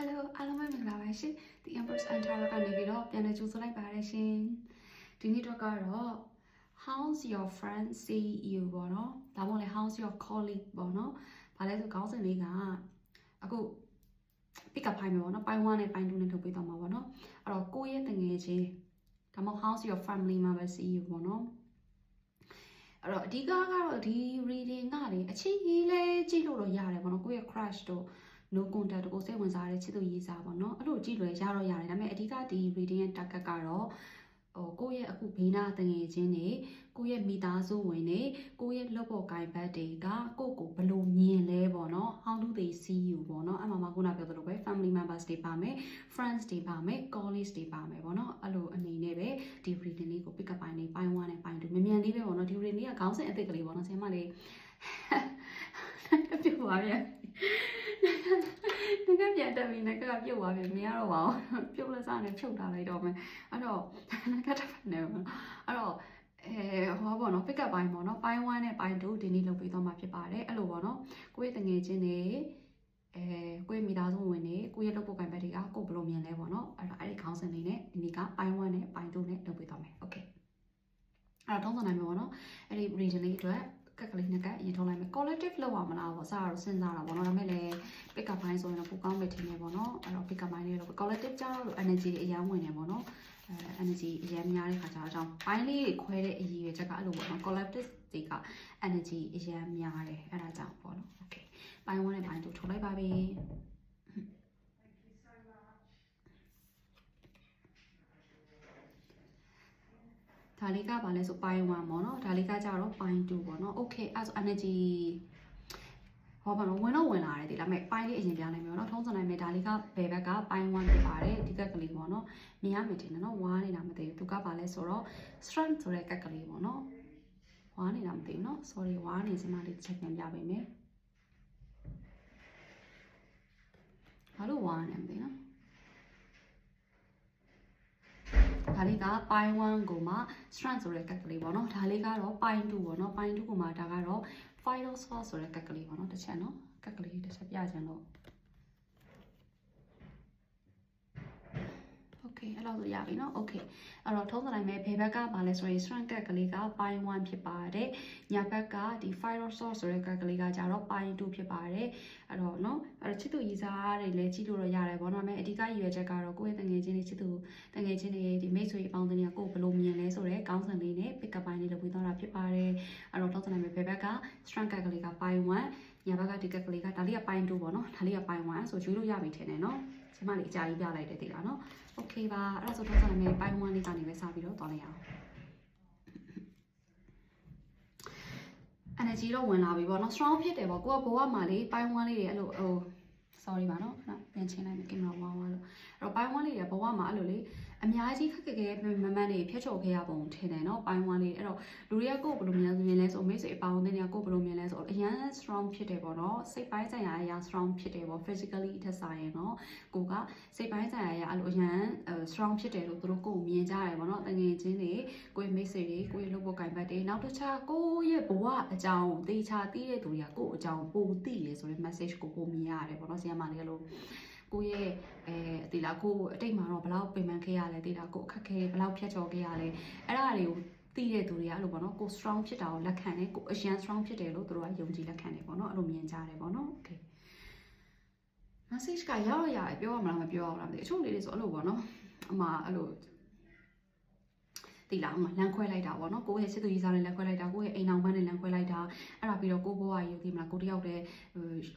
Hello အားလုံးပဲမင်္ဂလာပါရှင် The Empress and Tarot ကနေပြီးတော့ပြန်လည်ကြိုဆိုလိုက်ပါတယ်ရှင်ဒီနေ့တော့ကတော့ how's your friend see you ပေါ့နော်ဒါမှမဟုတ်လေ how's your colleague ပေါ့နော်ဘာလဲဆိုခေါင်းစဉ်လေးကအခု pick up ဖိုင်မယ်ပေါ့နော်ပိုင်း1နဲ့ပိုင်း2နဲ့ထုတ်ပေးသွားမှာပေါ့နော်အဲ့တော့ကိုယ့်ရဲ့တငယ်ချင်းဒါမှမဟုတ် how's your family member see you ပေါ့နော်အဲ့တော့အဓိကကတော့ဒီ reading ကလေအချင်းကြီးလဲကြည့်လို့တော့ရတယ်ပေါ့နော်ကိုယ့်ရဲ့ crush တို့ no contact ကိုစိတ်ဝင်စားတဲ့ချစ်သူရေးစားပေါ့နော်အဲ့လိုကြည့်လို့ရတော့ရတယ်ဒါပေမဲ့အဓိကဒီ reading ရဲ့ target ကတော့ဟိုကိုယ့်ရဲ့အခုဘေးနာတငယ်ချင်းတွေကိုယ့်ရဲ့မိသားစုဝင်တွေကိုယ့်ရဲ့လုပ်ဖို့ကိုင်ဘတ်တွေကကိုယ့်ကိုဘယ်လိုမြင်လဲပေါ့နော် how do they see you ပေါ့နော်အဲ့မှာမှခုနပြောသလိုပဲ family members တွေပါမယ် friends တွေပါမယ် colleagues တွေပါမယ်ပေါ့နော်အဲ့လိုအနေနဲ့ပဲဒီ reading လေးကို pick up ပိုင်းလေးပိုင်း1နဲ့ပိုင်း2မြန်မြန်လေးပဲပေါ့နော်ဒီ reading လေးကခေါင်းစဉ်အသစ်ကလေးပေါ့နော်ဆင်မလေး ပြပြပါဗျာ ငကပြန်တက်ပြီးငကပြုတ်သွားပြီမရတော့ပါဘူးပြုတ်လက်စားနဲ့ဖြုတ်ထားလိုက်တော့မယ်အဲ့တော့ငကတက်နေပါအဲ့တော့အဲဟောပေါ့နော် pick up ပိုင်းပေါ့နော်ပိုင်း1နဲ့ပိုင်း2ဒီနေ့လုပ်ပြီးတော့မှဖြစ်ပါတယ်အဲ့လိုပေါ့နော်ကိုယ့်ရဲ့တငယ်ချင်းတွေအဲကိုယ့်ရဲ့မိသားစုဝင်တွေကိုယ့်ရဲ့လုပ်ဖို့ကံဘက်တွေကကိုယ်ဘယ်လိုမြင်လဲပေါ့နော်အဲ့တော့အဲ့ဒီခေါင်းစဉ်လေးနဲ့ဒီနေ့ကပိုင်း1နဲ့ပိုင်း2နဲ့လုပ်ပြီးတော့မယ် okay အဲ့တော့ထုံးစံနိုင်မယ်ပေါ့နော်အဲ့ဒီ region လေးအတွက် ကက်ကလေးနှစ်ကက်ရင်ထုံးလိုက်မယ် collective လောက်ရမလားပေါ့အစားတော့စဉ်းစားတာပေါ့နော်ဒါပေမဲ့လည်း pick up ဘိုင်းဆိုရင်တော့ပိုကောင်းမယ်ထင်တယ်ပေါ့နော်အဲ့တော့ pick up ဘိုင်းလေးလို့ collective ကြောက်လို့ energy တွေအများဝင်နေပေါ့နော်အဲ energy အများများတဲ့ခါကျတော့အကြောင်းဘိုင်းလေးတွေခွဲတဲ့အရေးပဲချက်ကအဲ့လိုပေါ့နော် collective တွေက energy အများများတယ်အဲ့ဒါကြောင့်ပေါ့နော် okay ဘိုင်း1နဲ့ဘိုင်း2ထုတ်လိုက်ပါပြီ ဒါလေးကဘာလဲဆိုပိုင်း1ပေါ့နော်ဒါလေးကကြတော့ပိုင်း2ပေါ့နော် okay အဲ့ဆို energy ဟောပါတော့ဝင်တော့ဝင်လာတယ်ဒီလားမဲ့ပိုင်းလေးအရင်ပြလိုက်မယ်ပေါ့နော်ထုံးစံနိုင်မယ်ဒါလေးကဘယ်ဘက်ကပိုင်း1ဖြစ်ပါတယ်ဒီကက်ကလေးပေါ့နော်မြင်ရမယ်ထင်တယ်နော်ဝါးနေတာမသိဘူးသူကဘာလဲဆိုတော့ strength ဆိုတဲ့ကက်ကလေးပေါ့နော်ဝါးနေတာမသိဘူးနော် sorry ဝါးနေစမှလေးချက်ပြန်ပြပေးမယ်ဘာလို့ဝါးနေမသိနော် ဒါလေးကပိုင်း1ကိုမှ strength ဆိုတဲ့ကက်ကလေးပေါ့နော်ဒါလေးကတော့ပိုင်း2ပေါ့နော်ပိုင်း2ကိုမှဒါကတော့ final source ဆိုတဲ့ကက်ကလေးပေါ့နော်တစ်ချက်နော်ကက်ကလေးတစ်ချက်ပြချင်လို့ Okay အဲ့လောက်ဆိုရပြီเนาะ Okay အဲ့တော့ထုံးစံတိုင်းပဲဘယ်ဘက်ကပါလဲဆိုရင် strength ကက်ကလေးကပိုင်း1ဖြစ်ပါတယ်ညာဘက်ကဒီ final source ဆိုတဲ့ကက်ကလေးကကြတော့ပိုင်း2ဖြစ်ပါတယ်အဲ့တော့เนาะအဲ့တော့ချစ်သူရည်စားတွေလည်းကြည့်လို့တော့ရတယ်ပေါ့နော်ဒါပေမဲ့အဓိကရည်ရွယ်ချက်ကတော့ကိုယ့်ရဲ့တငယ်ချင်းတွေချစ်သူတငယ်ချင်းတွေဒီမိတ်ဆွေအပေါင်းအသင်းတွေကကိုယ်ဘယ်လိုမြင်လဲဆိုတော့ကောင်းစံလေးနဲ့ pick up ပိုင်းလေးလုပ်ပြီးတော့တာဖြစ်ပါတယ်အဲ့တော့ထုံးစံတိုင်းပဲဘယ်ဘက်က strength ကက်ကလေးကပိုင်း1ညာဘက်ကဒီကက်ကလေးကဒါလေးကပိုင်း2ပေါ့နော်ဒါလေးကပိုင်း1ဆိုရွေးလို့ရပြီထင်တယ်เนาะ ကျမလေးအကြာကြီးပြလိုက်တယ်သိလားเนาะ โอเคပါအဲ့ဒါဆိုတော့ကျွန်တော်ပိုင်း1လေးကနေပဲစပြီးတော့သွားလိုက်အောင် energy တော့ဝင်လာပြီပေါ့နော် strong ဖြစ်တယ်ပေါ့ကိုကဘဝမှာလေပိုင်း1လေးတွေအဲ့လိုဟို sorry ပါနော်ခဏပြန်ချင်းလိုက်မယ်ကင်မရာဝါဝါလို့အဲ့တော့ပိုင်း1လေးတွေဘဝမှာအဲ့လိုလေ အများကြီးခက်ခက်ခဲခဲမမန်းနေဖြတ်ချုပ်ခဲ့ရပုံထင်တယ်နော်ပိုင်း1လေးအဲ့တော့လူတွေကကိုယ်ဘယ်လိုများမြင်လဲဆိုမိတ်ဆွေအပေါင်းအသင်းတွေကကိုယ်ဘယ်လိုမြင်လဲဆိုအရန် strong ဖြစ်တယ်ပေါ့နော်စိတ်ပိုင်းဆိုင်ရာအရာ strong ဖြစ်တယ်ပေါ့ physically ထက်ဆိုင်ရင်နော်ကိုကစိတ်ပိုင်းဆိုင်ရာအရာအဲ့လိုအရန် strong ဖြစ်တယ်လို့သူတို့ကိုယ်မြင်ကြတယ်ပေါ့နော်တငယ်ချင်းတွေကိုယ့်မိတ်ဆွေတွေကိုယ့်ရဲ့လုပ်ဖို့ကင်ပတ်တွေနောက်တစ်ခြားကိုယ့်ရဲ့ဘဝအကြောင်းတေချာသိတဲ့သူတွေကကိုယ့်အကြောင်းပိုသိရဆိုတဲ့ message ကိုပိုမြင်ရတယ်ပေါ့နော်ဆီယမလေးလို့ ကိုယ့်ရဲ့အဲဒီလားကိုအတိတ်မှာတော့ဘယ်လောက်ပင်ပန်းခဲ့ရလဲဒီလားကိုအခက်ခဲဘယ်လောက်ဖြတ်ကျော်ခဲ့ရလဲအဲ့ဒါတွေကိုသိတဲ့သူတွေကအဲ့လိုပေါ့နော်ကို strong ဖြစ်တာကိုလက်ခံတယ်ကိုအရန် strong ဖြစ်တယ်လို့သူတို့ကယုံကြည်လက်ခံတယ်ပေါ့နော်အဲ့လိုမြင်ကြတယ်ပေါ့နော် okay message ကရတော့ရတယ်ပြောရမလားမပြောရဘူးလားမသိအချို့လေးတွေဆိုအဲ့လိုပေါ့နော်အမအဲ့လို ဒီလားအမလမ်းခွဲလိုက်တာပေါ့နော်ကိုယ့်ရဲ့စစ်သူကြီးစားနဲ့လမ်းခွဲလိုက်တာကိုယ့်ရဲ့အိမ်အောင်ပန်းနဲ့လမ်းခွဲလိုက်တာအဲ့ဒါပြီးတော့ကိုယ့်ဘဝကြီးဒီမလားကိုတယောက်တည်း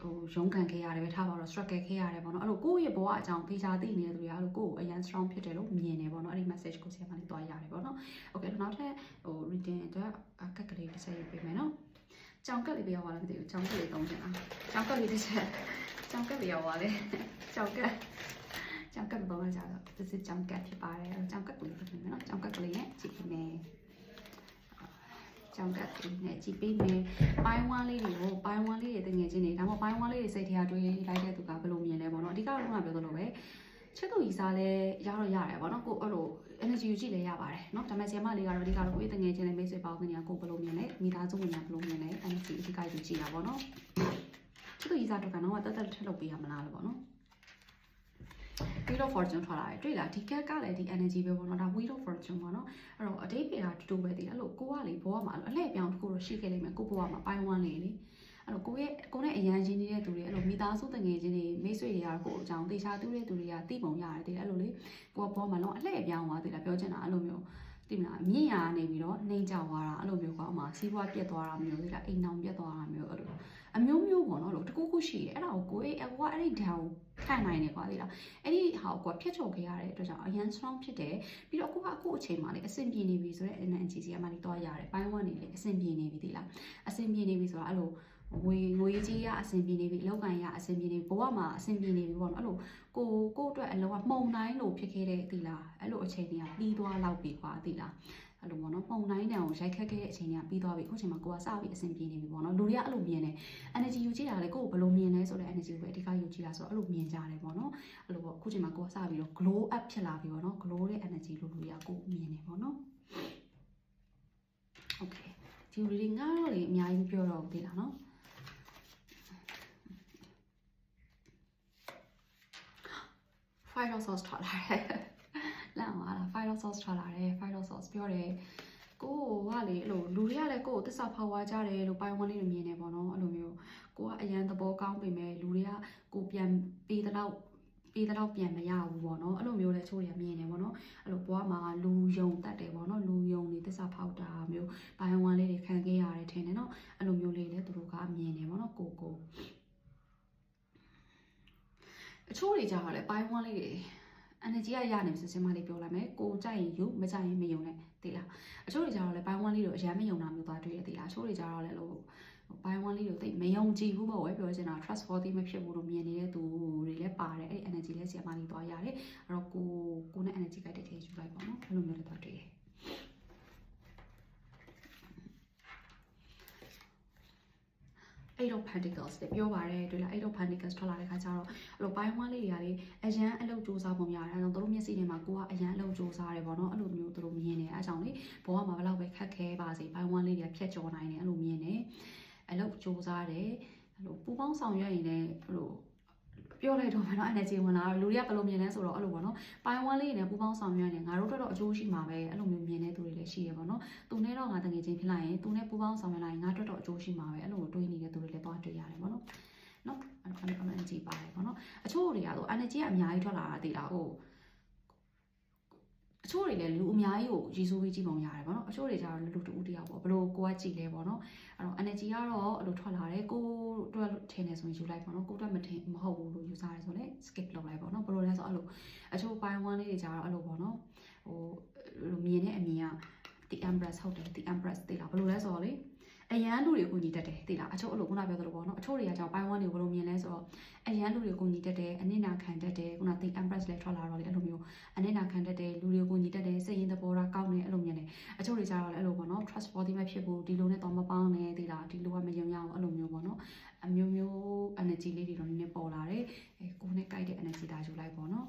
ဟိုရုန်းကန်ခဲ့ရတယ်ပဲထားပါတော့ struggle ခဲ့ရတယ်ပေါ့နော်အဲ့လိုကိုယ့်ရဲ့ဘဝအကြောင်းသိချာသိနေတဲ့သူတွေကအဲ့လိုကိုယ့်ကိုအရန် strong ဖြစ်တယ်လို့မြင်တယ်ပေါ့နော်အဲ့ဒီ message ကိုဆရာမလေးတွားရတယ်ပေါ့နော် okay နောက်ထပ်ဟို reading အတွက်ကက်ကလေးတစ်ချက်ရေးပေးမယ်နော်ကြောင်ကက်လေးပြရပါလားမသိဘူးကြောင်ကက်လေးသုံးချင်လားကြောင်ကက်လေးတစ်ချက်ကြောင်ကက်ပြရပါလေကြောင်ကက် ကြောင်ကက်ဘောမှာကြတော့ this is ကြောင်ကက်ဖြစ်ပါတယ်ကြောင်ကက်ကလေးဖြစ်မယ်နော်ကြောင်ကက်ကလေးနဲ့ကြည့်ပေးမယ်ကြောင်ကက်လေးနဲ့ကြည့်ပေးမယ်ပိုင်းဝမ်းလေးတွေကိုပိုင်းဝမ်းလေးတွေတငယ်ချင်းတွေဒါမှမဟုတ်ပိုင်းဝမ်းလေးတွေစိတ်ထဲကတွေးလိုက်တဲ့သူကဘယ်လိုမြင်လဲပေါ့နော်အဓိကတော့ခုနပြောသလိုပဲချစ်သူကြီးစားလဲရတော့ရတယ်ပေါ့နော်ကိုအဲ့လို energy ကိုကြည့်လဲရပါတယ်เนาะဒါပေမဲ့ဆီယမလေးကတော့အဓိကတော့ကိုယ့်ရဲ့တငယ်ချင်းနဲ့မိတ်ဆွေပေါင်းတဲ့နေရာကိုဘယ်လိုမြင်လဲမိသားစုဝင်ညာဘယ်လိုမြင်လဲ energy အဓိကယူကြည့်တာပေါ့နော်ချစ်သူကြီးစားတော့ကတော့တတ်တတ်ထက်လုပ်ပေးရမလားလို့ပေါ့နော် wheel of fortune ထွက်လာတယ်တွေ့လားဒီကက်ကလည်းဒီ energy ပဲပေါ့နော်ဒါ wheel of fortune ပေါ့နော်အဲ့တော့အတိတ်ကတူတူပဲတည်အဲ့လိုကိုကလေဘဝမှာအလှည့်ပြောင်းတစ်ခုတော့ရှိခဲ့လိမ့်မယ်ကိုဘဝမှာပိုင်းဝန်းလေလေအဲ့တော့ကိုရဲ့ကိုနဲ့အရန်ချင်းနေတဲ့သူတွေအဲ့လိုမိသားစုတငယ်ချင်းတွေမိတ်ဆွေတွေကတော့ကိုအကြောင်းတေချာတူးတဲ့သူတွေကတိပုံရတယ်တည်အဲ့လိုလေကိုကဘဝမှာလုံးအလှည့်ပြောင်းသွားတည်လားပြောချင်တာအဲ့လိုမျိုးတိမလားမြင့်ရာနေပြီးတော့နှိမ်ကြသွားတာအဲ့လိုမျိုးကောမှစီးပွားပြတ်သွားတာမျိုးဒီလားအိမ်အောင်ပြတ်သွားတာမျိုးအဲ့လို အမျိုးမျိုးပေါ့နော်လို့တကူကူရှိတယ်အဲ့ဒါကိုကိုယ်အကွာအဲ့ဒီဓာတ်ကိုခံနိုင်တယ်ကွာဒီလားအဲ့ဒီဟာကိုဖျက်ချုပ်ခဲ့ရတဲ့အတွက်ကြောင့်အရန် strong ဖြစ်တယ်ပြီးတော့ကိုကအခုအချိန်မှာလေအဆင်ပြေနေပြီဆိုတော့ energy စီကမှနေတော့ရတယ်ပိုင်းဝန်းနေလေအဆင်ပြေနေပြီဒီလားအဆင်ပြေနေပြီဆိုတာအဲ့လိုငွေငွေကြီးရအဆင်ပြေနေပြီလောက်ကန်ရအဆင်ပြေနေပြီဘဝမှာအဆင်ပြေနေပြီပေါ့နော်အဲ့လိုကိုကိုအတွက်အလုံးကမှုံတိုင်းလို့ဖြစ်ခဲ့တဲ့ဒီလားအဲ့လိုအချိန်တွေကပြီးသွားလောက်ပြီကွာဒီလား အဲ့လိုပေါ့နော်ပုံတိုင်းတန်ကိုရိုက်ခတ်ခဲ့တဲ့အချိန်ကပြီးသွားပြီအခုချိန်မှာကိုကစပြီးအဆင်ပြေနေပြီပေါ့နော်လူတွေကအဲ့လိုမြင်တယ် energy ယူကြည့်တာလေကိုကိုဘယ်လိုမြင်လဲဆိုတဲ့ energy ကိုပဲအဓိကယူကြည့်တာဆိုတော့အဲ့လိုမြင်ကြတယ်ပေါ့နော်အဲ့လိုပေါ့အခုချိန်မှာကိုကစပြီးတော့ glow up ဖြစ်လာပြီပေါ့နော် glow တဲ့ energy လို့လူတွေကကိုမြင်နေပေါ့နော် okay ဒီလူတွေငါတော့လေအများကြီးပြောတော့ဘူးသိလားနော် fire sauce ထွက်လာတယ်လန့်သွားတာ fire sauce ထွက်လာတယ် fire sauce ပြောတယ်ကိုကလေအဲ့လိုလူတွေကလည်းကိုကိုတစ္ဆာဖောက်ဝါကြတယ်လို့ပိုင်းဝန်းလေးတွေမြင်နေပေါ့နော်အဲ့လိုမျိုးကိုကအရန်သဘောကောင်းပေမဲ့လူတွေကကိုပြန်ပေးတဲ့တော့ပေးတဲ့တော့ပြန်မရဘူးပေါ့နော်အဲ့လိုမျိုးလဲချိုးရမြင်နေပေါ့နော်အဲ့လိုဘွားမှာလူယုံတတ်တယ်ပေါ့နော်လူယုံနေတစ္ဆာဖောက်တာမျိုးပိုင်းဝန်းလေးတွေခံခဲ့ရတယ်ထင်တယ်နော်အဲ့လိုမျိုးလေးလဲသူတို့ကမြင်နေပေါ့နော်ကိုကိုအချိုးတွေကြတော့လေပိုင်းဝန်းလေးတွေ energy ကရနေပြီဆိုစင်မလေးပြောလိုက်မယ်ကိုကြိုက်ရင်ယူမကြိုက်ရင်မယုံနဲ့သိလားအချို့တွေကြတော့လေပိုင်းဝန်းလေးတို့အရန်မယုံတာမျိုးသွားတွေ့ရသိလားအချို့တွေကြတော့လေလို့ပိုင်းဝန်းလေးတို့သိမယုံကြည်ဘူးပေါ့ဝဲပြောချင်တာ trustworthy မဖြစ်ဘူးလို့မြင်နေတဲ့သူတွေလည်းပါတယ်အဲ့ energy လည်းဆီမလေးသွားရတယ်အဲ့တော့ကိုကိုနဲ့ energy ကတည်းကယူလိုက်ပါနော်အဲ့လိုမျိုးလည်းသွား တွေ့ရတယ် eight of pentacles တဲ့ပြောပါတယ်တွေ့လား eight of pentacles ထွက်လာတဲ့ခါကျတော့အဲ့လိုပိုင်းဝန်းလေးတွေကလေအရန်အလုပ်စူးစမ်းပုံရတယ်အဲတော့တို့မျက်စိထဲမှာကိုကအရန်အလုပ်စူးစမ်းတယ်ပေါ့နော်အဲ့လိုမျိုးတို့မြင်နေအဲအကြောင်းလေဘဝမှာဘယ်လောက်ပဲခက်ခဲပါစေပိုင်းဝန်းလေးတွေကဖြတ်ကျော်နိုင်တယ်အဲ့လိုမြင်နေအလုပ်စူးစမ်းတယ်အဲ့လိုပူပေါင်းဆောင်ရွက်ရင်လည်းအဲ့လို ပြောလိုက်တော့မယ်နော် energy ဝင်လာတော့လူတွေကဘယ်လိုမြင်လဲဆိုတော့အဲ့လိုပေါ့နော်ပိုင်းဝန်းလေးနဲ့ပူပေါင်းဆောင်ရွက်နေငါတို့တော့အကျိုးရှိမှာပဲအဲ့လိုမျိုးမြင်တဲ့သူတွေလည်းရှိရပေါ့နော်သူနဲ့တော့ငါတငယ်ချင်းဖြစ်လိုက်ရင်သူနဲ့ပူပေါင်းဆောင်ရွက်လိုက်ရင်ငါတို့တော့အကျိုးရှိမှာပဲအဲ့လိုတွေးနေတဲ့သူတွေလည်းသွားတွေ့ရတယ်ပေါ့နော်နော်အဲ့တော့အဲ့လို energy ပါတယ်ပေါ့နော်အချို့တွေကတော့ energy ကအများကြီးထွက်လာတာသိတာဟုတ် အချို့တွေလည်းလူအများကြီးကိုရည်စိုးပြီးကြည့်ပုံရတယ်ပေါ့နော်အချို့တွေကျတော့လူတူတယောက်ပေါ့ဘလို့ကိုကကြည့်လဲပေါ့နော်အဲ့တော့ energy ကတော့အဲ့လိုထွက်လာတယ်ကိုအတွက်ထင်နေဆိုရင်ယူလိုက်ပေါ့နော်ကိုအတွက်မထင်မဟုတ်ဘူးလို့ယူစားရဲဆိုလဲ skip လုပ်လိုက်ပေါ့နော်ဘလို့လဲဆိုအဲ့လိုအချို့ပိုင်းဝန်းလေးတွေကျတော့အဲ့လိုပေါ့နော်ဟိုလိုမြင်တဲ့အမြင်က the empress ဟုတ်တယ် the empress သိလားဘလို့လဲဆိုတော့လေ အရန်လူတွေကိုညီတက်တယ်သိလားအချို့အဲ့လိုခုနပြောသလိုပေါ့နော်အချို့တွေကကြောင့်ပိုင်းဝန်းတွေကိုဘလို့မြင်လဲဆိုတော့အရန်လူတွေကိုညီတက်တယ်အနစ်နာခံတတ်တယ်ခုန the empress လည်းထွက်လာတော့လေအဲ့လိုမျိုးအနစ်နာခံတတ်တယ်လူတွေကိုညီတက်တယ်စိတ်ရင်းသဘောထားကောင်းတယ်အဲ့လိုမြင်တယ်အချို့တွေကျတော့လည်းအဲ့လိုပေါ့နော် trust body မဖြစ်ဘူးဒီလိုနဲ့တော့မပေါင်းနဲ့သိလားဒီလိုကမယုံရအောင်အဲ့လိုမျိုးပေါ့နော်အမျိုးမျိုး energy လေးတွေတော့နည်းနည်းပေါ်လာတယ်အဲကိုယ်နဲ့ကြိုက်တဲ့ energy ဒါယူလိုက်ပေါ့နော်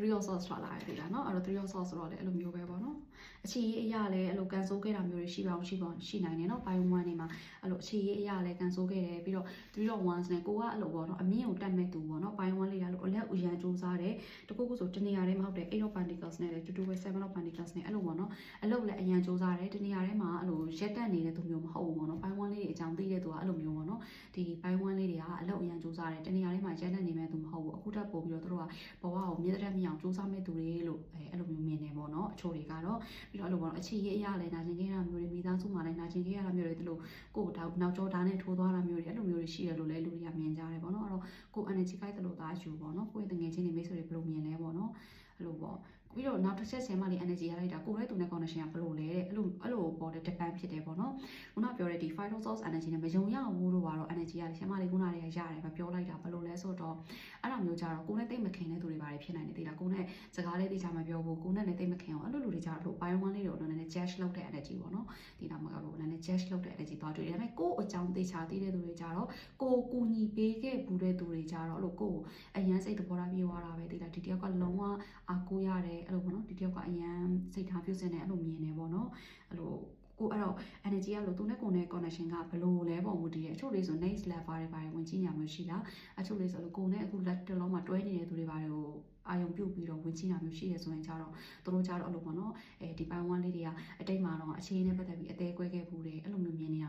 three of swords ထွက်လာတယ်ဒီလားเนาะအဲ့တော့ three of swords ဆိုတော့လေအဲ့လိုမျိုးပဲပေါ့နော်အခြေရေးအရာလည်းအဲ့လိုကန်ဆိုးခဲ့တာမျိုးတွေရှိပါအောင်ရှိပါအောင်ရှိနိုင်တယ်เนาะ by one နေမှာအဲ့လိုအခြေရေးအရာလည်းကန်ဆိုးခဲ့တယ်ပြီးတော့ three of wands နဲ့ကိုကအဲ့လိုပေါ့နော်အမြင့်ကိုတက်မဲ့သူပေါ့နော် by one လေးကလို့အလက်ဥရန်စူးစားတယ်တကူကူဆိုတနေရာထဲမှာဟုတ်တယ် eight of pentacles နဲ့လည်းတူတူပဲ seven of pentacles နဲ့အဲ့လိုပေါ့နော်အလုပ်လည်းအရန်စူးစားတယ်တနေရာထဲမှာအဲ့လိုရက်တက်နေတဲ့သူမျိုးမဟုတ်ဘူးပေါ့နော် by one လေးတွေအကြောင်းသိတဲ့သူကအဲ့လိုမျိုးပေါ့နော်ဒီ by one လေးတွေကအလုပ်အရန်စူးစားတယ်တနေရာထဲမှာရက်တက်နေမဲ့သူမဟုတ်ဘူးအခုတက်ပို့ပြီးတော့သူတို့ကဘဝကိုမြင့်တဲ့မြင့် အောင်စူးစမ်းမဲ့သူတွေလို့အဲအဲ့လိုမျိုးမြင်နေပေါ့နော်အချို့တွေကတော့ပြီးတော့အဲ့လိုပေါ့နော်အခြေရေးအရာလည်းနာကျင်ခဲ့ရတာမျိုးတွေမိသားစုမှာလည်းနာကျင်ခဲ့ရတာမျိုးတွေဒီလိုကိုယ်တော့နောက်ကျောဓာတ်နဲ့ထိုးသွားတာမျိုးတွေအဲ့လိုမျိုးတွေရှိတယ်လို့လည်းလူတွေကမြင်ကြတယ်ပေါ့နော်အဲ့တော့ကိုယ် energy ကိုက်တယ်လို့သားယူပေါ့နော်ကိုယ့်ရဲ့တငယ်ချင်းတွေမိတ်ဆွေတွေဘယ်လိုမြင်လဲပေါ့နော်အဲ့လိုပေါ့ ပြီးတော့နောက်တစ်ချက်ဆင်မလေး energy ရလိုက်တာကိုယ်ရဲ့သူနဲ့ connection ကဘယ်လိုလဲတဲ့အဲ့လိုအဲ့လိုပေါ်တဲ့ depend ဖြစ်တယ်ပေါ့နော်ခုနပြောတဲ့ဒီ phyto source energy နဲ့မယုံရဘူးလို့ကတော့ energy ရတယ်ဆင်မလေးခုနလေးရရတယ်မပြောလိုက်တာဘယ်လိုလဲဆိုတော့အဲ့လိုမျိုးကြတော့ကိုယ်နဲ့တိတ်မခင်တဲ့သူတွေပါတယ်ဖြစ်နိုင်တယ်တိလားကိုယ်နဲ့စကားလေးတိတ်ချမပြောဘူးကိုယ်နဲ့လည်းတိတ်မခင်အောင်အဲ့လိုလူတွေကြတော့ bio one လေးတွေတော့နည်းနည်း judge လုပ်တဲ့ energy ပေါ့နော်ဒီတော့မှာကတော့နည်းနည်း judge လုပ်တဲ့ energy သွားတွေ့တယ်ဒါပေမဲ့ကိုယ်အကြောင်းသိချာသိတဲ့သူတွေကြတော့ကိုယ်ကူညီပေးခဲ့ဘူးတဲ့သူတွေကြတော့အဲ့လိုကိုယ်အရန်စိတ်တဘောထားပြေးသွားတာပဲတိလားဒီတယောက်ကလုံးဝအားကိုးရတယ်အဲ့လိုပေါ့နော်ဒီတယောက်ကအရန်စိတ်ထားပြုစင်တယ်အဲ့လိုမြင်နေပေါ့နော်အဲ့လိုကိုအဲ့တော့ energy ကလို့သူနဲ့ကိုယ်နဲ့ connection ကဘယ်လိုလဲပုံမူတည်တယ်အချို့လေးဆို next level တွေပါတယ်ဝင်ကြည့်ညာမျိုးရှိလားအချို့လေးဆိုလို့ကိုယ်နဲ့အခုလက်တလုံးမှာတွဲနေတဲ့သူတွေပါတယ်ကိုအာယုံပြုတ်ပြီးတော့ဝင်ကြည့်ညာမျိုးရှိရဆိုရင်ကြတော့သူတို့ကြတော့အဲ့လိုပေါ့နော်အဲဒီပိုင်း1လေးတွေကအတိတ်မှာတော့အခြေအနေနဲ့ပတ်သက်ပြီးအသေးကွဲခဲ့ဘူးတယ်အဲ့လို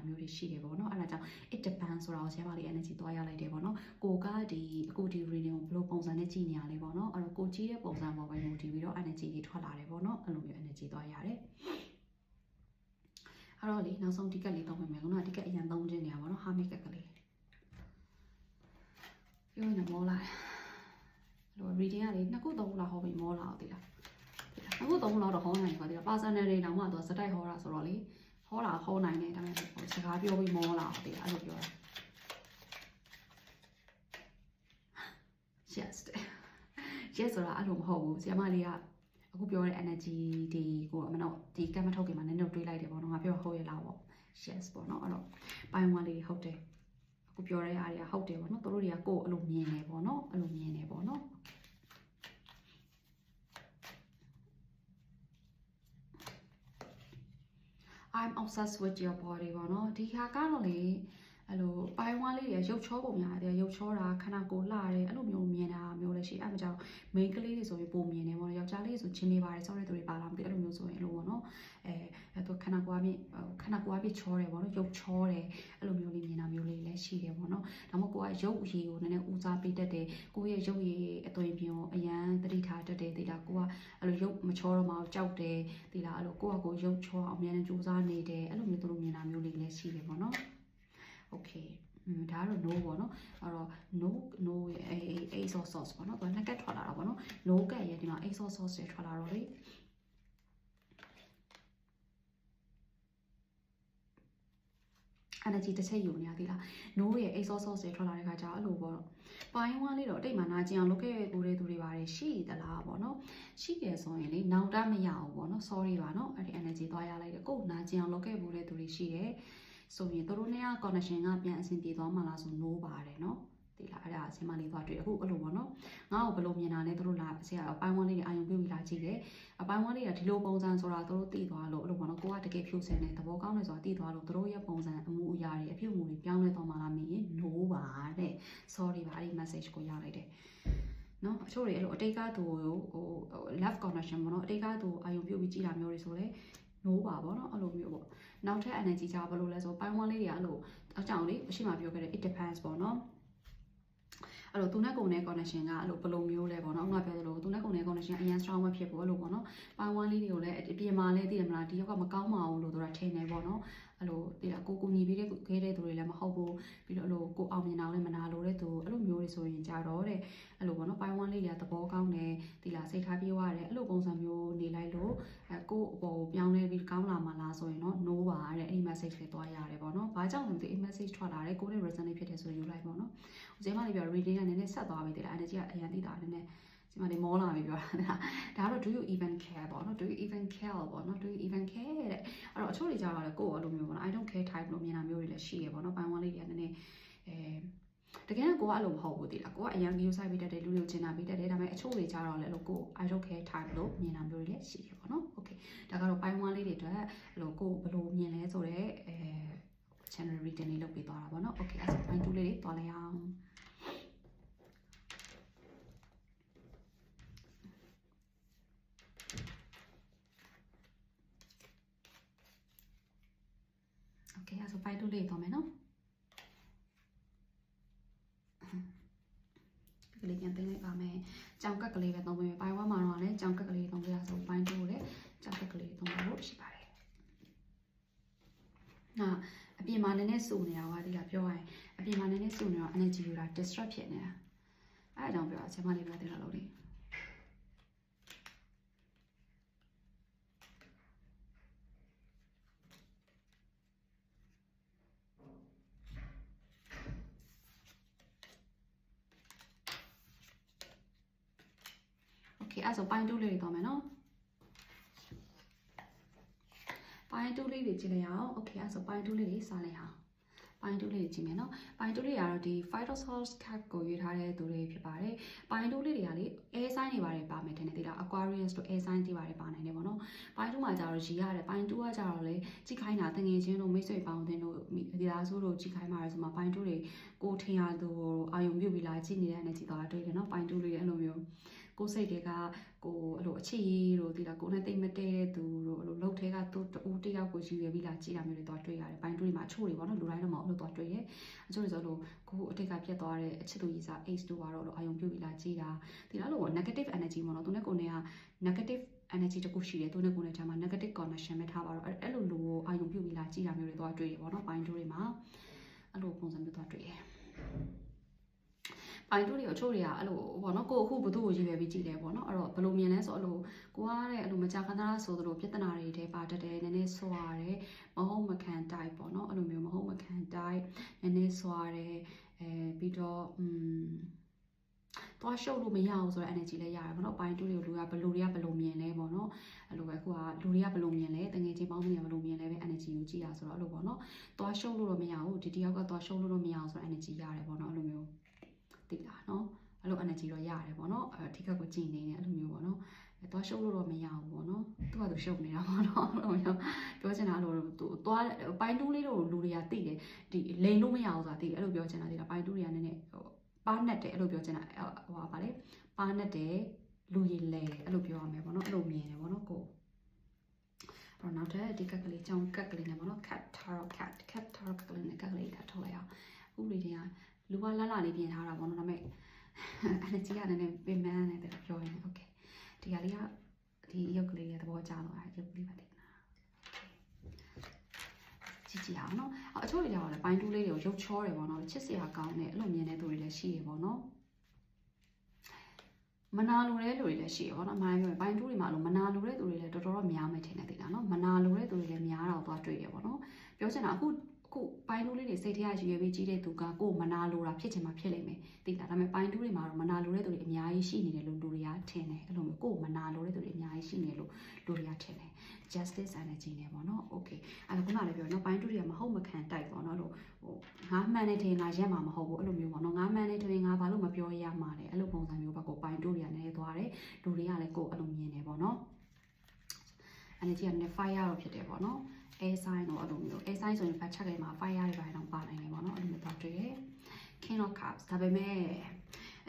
မျိုးမြင်နေရမျိုးတွေရှိတယ်ပေါ့နော်အဲ့ဒါကြောင့် it depends ဆိုတာကိုဆရာမလေး energy သွားရလိုက်တယ်ပေါ့နော်ကိုကဒီအခုဒီ reading ကိုဘယ်လိုပုံစံနဲ့ကြည့်နေရလဲပေါ့နော်အဲ့တော့ကိုကြည့်တဲ့ပုံစံပေါ်ပဲမူတည်ပြီးတော့ energy တွေထွက်လာတယ်ပေါ့နော်အဲ့လိုမျိုး energy သွားရတယ်အဲ့တော့လေနောက်ဆုံးတိကက်လေးတောင်းပေးမယ်ခုနကတိကက်အရင်သုံးခြင်းနေရပါတော့ဟာမိကက်ကလေးပြောရင်တော့မောလာတယ်အဲ့တော့ reading ကလေနှစ်ခုသုံးခုလောက်ဟောပြီးမောလာအောင်တိလားနှစ်ခုသုံးခုလောက်တော့ဟောနိုင်ပါသေးတယ် personal တွေတောင်မှသူကစတိုက်ဟောတာဆိုတော့လေ ဟောတာဟောနိုင်တယ်ဒါပေမဲ့စကားပြောပြီးမောလာအောင်တိလားအဲ့လိုပြောတာ yes တဲ့ yes ဆိုတာအဲ့လိုမဟုတ်ဘူးဆရာမလေးကအခုပြောတဲ့ energy တွေကိုမနော်ဒီကမ္မထုတ်ခင်မှာနည်းနည်းတွေးလိုက်တယ်ပေါ့နော်ငါပြောဟုတ်ရဲ့လားပေါ့ yes ပေါ့နော်အဲ့တော့ပိုင်းဝါလေးဟုတ်တယ်အခုပြောတဲ့အားတွေကဟုတ်တယ်ပေါ့နော်သူတို့တွေကကိုယ်အဲ့လိုမြင်နေပေါ့နော်အဲ့လိုမြင်နေပေါ့နော် obsessed with your body ပေါ့နော်ဒီဟာကတော့လေ အဲ့လိုပိုင်းဝါလေးတွေရုပ်ချောပုံများတယ်ရုပ်ချောတာခန္ဓာကိုယ်လှတယ်အဲ့လိုမျိုးမြင်တာမျိုးလည်းရှိအဲ့မကြောင့် main ကလေးတွေဆိုရင်ပုံမြင်တယ်ပေါ့နော်ယောက်ျားလေးဆိုချင်းနေပါတယ်ဆောက်တဲ့သူတွေပါလာမသိအဲ့လိုမျိုးဆိုရင်အဲ့လိုပေါ့နော်အဲအဲ့တော့ခန္ဓာကိုယ်အပြည့်ခန္ဓာကိုယ်အပြည့်ချောတယ်ပေါ့နော်ရုပ်ချောတယ်အဲ့လိုမျိုးလေးမြင်တာမျိုးလေးလည်းရှိတယ်ပေါ့နော်ဒါမှမဟုတ်ကိုကရုပ်ရည်ကိုနည်းနည်းဦးစားပေးတတ်တယ်ကိုရဲ့ရုပ်ရည်အသွင်ပြင်ကိုအရန်တတိထားတတ်တယ်ဒီလားကိုကအဲ့လိုရုပ်မချောတော့မှကြောက်တယ်ဒီလားအဲ့လိုကိုကကိုရုပ်ချောအောင်အများနဲ့စူးစမ်းနေတယ်အဲ့လိုမျိုးသူတို့မြင်တာမျိုးလေးလည်းရှိတယ်ပေါ့နော် okay อืมဒါကတော့ no ပေါ့နော်အဲ့တော့ no no ရဲ့အဲ ace of sauce ပေါ့နော်သူကနှစ်ကက်ထွက်လာတာပေါ့နော် no ကက်ရဲ့ဒီမှာ ace of sauce တွေထွက်လာတော့လေ energy တစ်ချက်ယူနေရသေးလား no ရဲ့ ace of sauce တွေထွက်လာတဲ့ခါကျတော့အဲ့လိုပေါ့ပိုင်းဝါလေးတော့အတိတ်မှာနာကျင်အောင်လုပ်ခဲ့တဲ့ကိုတဲ့သူတွေပါတယ်ရှိသလားပေါ့နော်ရှိတယ်ဆိုရင်လေနောက်တမရအောင်ပေါ့နော် sorry ပါနော်အဲ့ဒီ energy သွားရလိုက်တယ်ကိုယ်နာကျင်အောင်လုပ်ခဲ့ဘူးတဲ့သူတွေရှိတယ် ဆိုရင်တို့နဲ့က connection ကပြန်အဆင်ပြေသွားမှလားဆို no ပါတယ်နော်ဒီလားအဲ့ဒါအစင်မလေးသွားတွေ့အခုအဲ့လိုပေါ့နော်ငါ့ကိုဘယ်လိုမြင်တာလဲတို့လာဆရာအပိုင်းဝန်းလေးတွေအာရုံပြုပြီးလာကြည့်တယ်အပိုင်းဝန်းလေးကဒီလိုပုံစံဆိုတာတို့သိသွားလို့အဲ့လိုပေါ့နော်ကိုကတကယ်ဖြူစင်တဲ့သဘောကောင်းတယ်ဆိုတာသိသွားလို့တို့ရဲ့ပုံစံအမှုအရာတွေအဖြစ်အမူတွေပြောင်းလဲသွားမှလားမင်း no ပါတဲ့ sorry ပါအဲ့ဒီ message ကိုရလိုက်တယ်နော်အချို့တွေအဲ့လိုအတိတ်ကသူကိုဟို love connection ပေါ့နော်အတိတ်ကသူအာရုံပြုပြီးကြည်တာမျိုးတွေဆိုလဲ no ပါပေါ့နော်အဲ့လိုမျိုးပေါ့နောက်ထပ် energy ကြဘယ်လိုလဲဆိုပိုင်းဝန်းလေးတွေကအဲ့လိုအကြောင်းလေးအရှိမပြောခဲ့တဲ့ it depends ပေါ့နော်အဲ့လိုသူနဲ့ကိုယ်နဲ့ connection ကအဲ့လိုဘယ်လိုမျိုးလဲပေါ့နော်ငါပြောသလိုသူနဲ့ကိုယ်နဲ့ connection အရင် strong မဖြစ်ဘူးအဲ့လိုပေါ့နော်ပိုင်းဝန်းလေးတွေကိုလည်းအပြင်မှာလည်းသိတယ်မလားဒီယောက်ကမကောင်းပါဘူးလို့သူကထင်နေပေါ့နော် အဲ့လိုဒီကကိုကိုညီပေးတဲ့ခဲတဲ့သူတွေလည်းမဟုတ်ဘူးပြီးတော့အဲ့လိုကိုအောင်မြင်အောင်လည်းမနာလို့တဲ့သူအဲ့လိုမျိုးတွေဆိုရင်ကြတော့တဲ့အဲ့လိုပေါ့နော်ပိုင်းဝန်းလေးတွေကသဘောကောင်းတယ်ဒီလားစိတ်ထားပြေးသွားတယ်အဲ့လိုပုံစံမျိုးနေလိုက်လို့အဲကိုအပေါ်ကိုပြောင်းလဲပြီးကောင်းလာမှလားဆိုရင်တော့ no ပါတဲ့အဲ့ဒီ message တွေသွားရတယ်ပေါ့နော်ဘာကြောင့်လဲမသိအဲ့ message ထွက်လာတယ်ကိုနဲ့ resonate ဖြစ်တယ်ဆိုယူလိုက်ပေါ့နော်ဦးဇင်းမလေးပြော reading ကနည်းနည်းဆက်သွားပြီတဲ့ energy ကအရင်သိတာနည်းနည်း ဒီမှာနေမောလာပြီပြောတာဒါကတော့ do you even care ပေါ့နော် do you even care ပေါ့နော် do you even care တဲ့အဲ့တော့အချို့တွေကြတော့လေကိုယ်အဲ့လိုမျိုးပေါ့နော် I don't care type လို့မြင်တာမျိုးတွေလည်းရှိရပေါ့နော်ပန်ဝန်းလေးတွေကနည်းနည်းအဲတကယ်တော့ကိုကအဲ့လိုမဟုတ်ဘူးတိလားကိုကအရင် view site ပေးတတ်တယ်လူတွေကိုကျင်နာပေးတတ်တယ်ဒါပေမဲ့အချို့တွေကြတော့လေလို့ကို I don't care type လို့မြင်တာမျိုးတွေလည်းရှိရပေါ့နော် okay ဒါကတော့ပိုင်းဝန်းလေးတွေအတွက်အဲ့လိုကိုဘယ်လိုမြင်လဲဆိုတော့အဲ channel reading လေးလုပ်ပေးသွားတာပေါ့နော် okay အဲ့ဒါပိုင်း2လေးတွေသွားလိုက်အောင် okay အဲ့ဒါဆိုပိုင်း2လေးသွားမယ်နော်ကလေးပြန်သိလိုက်ပါမယ်။ကြောင်ကက်ကလေးပဲသုံးပေးမယ်။ပိုင်းဝမ်းမှာတော့လည်းကြောင်ကက်ကလေးသုံးပေးရဆိုပိုင်း2ကိုလည်းကြောင်ကက်ကလေးသုံးပေးလို့ရှိပါတယ်။ဟာအပြင်မှာနည်းနည်းစုနေတာကဒီကပြောရရင်အပြင်မှာနည်းနည်းစုနေတော့ energy ယူတာ distract ဖြစ်နေတာ။အဲအကြောင်းပြောတာချက်မလေးပြောသေးတာလို့လေ။ okay အဲ့ဆိုပိုင်း2လေးတွေသွားမယ်နော်ပိုင်း2လေးတွေကြည့်လိုက်အောင် okay အဲ့ဆိုပိုင်း2လေးတွေစားလိုက်အောင်ပိုင်းတူးလေးတွေကြည့်မယ်နော်ပိုင်းတူးလေးကတော့ဒီ Fighter Sauce Cat ကိုရွေးထားတဲ့သူတွေဖြစ်ပါတယ်ပိုင်းတူးလေးတွေကလေ air sign တွေပါတယ်ပါမယ်ထင်တယ်ဒီလား Aquarius တို့ air sign တွေပါတယ်ပါနိုင်တယ်ပေါ့နော်ပိုင်းတူးမှာကျတော့ရီရတယ်ပိုင်းတူးကကျတော့လေကြည့်ခိုင်းတာတငယ်ချင်းတို့မိတ်ဆွေပေါင်းတင်တို့ဒီလားဆိုတို့ကြည့်ခိုင်းပါရဆိုမှပိုင်းတူးတွေကိုထင်ရသူအာယုံပြုတ်ပြီးလာကြည့်နေတဲ့အနေကြည့်သွားတွေ့တယ်နော်ပိုင်းတူးလေးအဲ့လိုမျိုး ကိုယ်စိတ်တွေကကိုအဲ့လိုအချစ်ရေးတို့ဒီလားကိုနဲ့တိတ်မတဲတဲ့သူတို့အဲ့လိုလှုပ်ထဲကသူ့တူတယောက်ကိုယူရပြီးလာကြည့်တာမျိုးတွေတော့တွေ့ရတယ်။ဘိုင်းတူတွေမှာအချို့တွေပေါ့နော်လူတိုင်းတော့မဟုတ်လို့တော့တွေ့တယ်။အချို့တွေဆိုလို့ကိုအတိတ်ကပြတ်သွားတဲ့အချစ်သူရေးစား ace တို့ကတော့လို့အာယုံပြုတ်ပြီးလာကြည့်တာဒီလားလို့ negative energy ပေါ့နော်သူနဲ့ကိုနေက negative energy တခုရှိတယ်သူနဲ့ကိုနဲ့ချာမှာ negative connection ပဲထားပါတော့အဲ့လိုလိုအာယုံပြုတ်ပြီးလာကြည့်တာမျိုးတွေတော့တွေ့ရပေါ့နော်ဘိုင်းတူတွေမှာအဲ့လိုပုံစံမျိုးတော့တွေ့ရ တယ်ပိုင်တို့တွေအချို့တွေကအဲ့လိုပေါ့နော်ကိုအခုဘသူ့ကိုရည်ရွယ်ပြီးကြည့်တယ်ပေါ့နော်အဲ့တော့ဘယ်လိုမြင်လဲဆိုအဲ့လိုကိုကတဲ့အဲ့လိုမကြာခဏဆိုသလိုပြဿနာတွေထဲပါတတ်တယ်နည်းနည်းဆွာတယ်မဟုတ်မခံ type ပေါ့နော်အဲ့လိုမျိုးမဟုတ်မခံ type နည်းနည်းဆွာတယ်အဲပြီးတော့อืมသွားရှုပ်လို့မရအောင်ဆိုတော့ energy လည်းရတယ်ပေါ့နော်ပိုင်းတူတွေကိုလူကဘလူတွေကဘလူမြင်လဲပေါ့နော်အဲ့လိုပဲခုကလူတွေကဘလူမြင်လဲတငယ်ချင်းပေါင်းတွေကဘလူမြင်လဲပဲ energy ကိုကြည့်ရဆိုတော့အဲ့လိုပေါ့နော်သွားရှုပ်လို့တော့မရဘူးဒီတယောက်ကသွားရှုပ်လို့တော့မရအောင်ဆိုတော့ energy ရတယ်ပေါ့နော်အဲ့လိုမျိုး သိလားနော်အဲ့လို energy တော့ရတယ်ပေါ့နော်အထက်ကကိုကြည်နေတယ်အဲ့လိုမျိုးပေါ့နော်သွားရှုပ်လို့တော့မရဘူးပေါ့နော်သူကသူရှုပ်နေတာပေါ့နော်အဲ့လိုမျိုးပြောချင်တာအဲ့လိုသူသွားပိုင်းတူးလေးတို့လူတွေကသိတယ်ဒီလိန်လို့မရအောင်ဆိုတာသိတယ်အဲ့လိုပြောချင်တာဒီလားပိုင်းတူးတွေကနည်းနည်းဟိုပါနဲ့တယ်အဲ့လိုပြောချင်တာဟိုပါလေပါနဲ့တယ်လူရည်လဲအဲ့လိုပြောရမယ်ပေါ့နော်အဲ့လိုမြင်တယ်ပေါ့နော်ကိုတော့နောက်ထပ်ဒီကက်ကလေးကြောင်းကက်ကလေးနဲ့ပေါ့နော် cat tarot cat cat tarot ကလေးနဲ့ကက်ကလေးဒါထုတ်လိုက်အောင်ဥပဒေတွေက လူကလှလှလေးပြင်ထားတာပေါ့နော်ဒါပေမဲ့ energy ကနည်းနည်းပင်ပန်းနေတယ်ပြောရင် okay ဒီဟာလေးကဒီရုပ်ကလေးရဲ့သဘောကျတော့ရုပ်ကလေးပါတိနာကြည့်ကြည့်အောင်နော်အချို့တွေကြောင့်လည်းပိုင်းတူးလေးတွေကိုရုပ်ချောတယ်ပေါ့နော်ချစ်စရာကောင်းတယ်အဲ့လိုမြင်တဲ့သူတွေလည်းရှိရပေါ့နော်မနာလိုတဲ့လူတွေလည်းရှိရပေါ့နော်။မိုင်းပြောဘိုင်းတူးတွေမှာလို့မနာလိုတဲ့သူတွေလည်းတော်တော်တော့များမယ်ထင်တယ်သိလားနော်။မနာလိုတဲ့သူတွေလည်းများတော့သွားတွေ့ရပေါ့နော်။ပြောချင်တာအခု ကိုပိုင်းတူးလေးတွေစိတ်ထဲကရွေပြီးကြီးတဲ့သူကကိုမနာလိုတာဖြစ်ချင်မှဖြစ်လိမ့်မယ်သိလားဒါပေမဲ့ပိုင်းတူးတွေမှာတော့မနာလိုတဲ့သူတွေအများကြီးရှိနေတယ်လို့လူတွေကထင်တယ်အဲ့လိုမျိုးကိုမနာလိုတဲ့သူတွေအများကြီးရှိနေလို့လူတွေကထင်တယ် justice energy နဲ့ပေါ့နော် okay အဲ့ဒါခုနလည်းပြောနော်ပိုင်းတူးတွေကမဟုတ်မခံတိုက်ပေါ့နော်လို့ဟိုငါမှန်နေတယ်ငါရက်မှာမဟုတ်ဘူးအဲ့လိုမျိုးပေါ့နော်ငါမှန်နေတယ်ငါဘာလို့မပြောရမှာလဲအဲ့လိုပုံစံမျိုးဘက်ကိုပိုင်းတူးတွေကလည်းသွားတယ်လူတွေကလည်းကိုအဲ့လိုမြင်တယ်ပေါ့နော် energy ကလည်း fire တော့ဖြစ်တယ်ပေါ့နော် air sign တော့အဲ့လိုမျိုး air sign ဆိုရင် back check လေးမှာ fire တွေပိုင်းတော့ပါနိုင်တယ်ပေါ့နော်အဲ့လိုမျိုးတော့တွေ့ရ king of cups ဒါပေမဲ့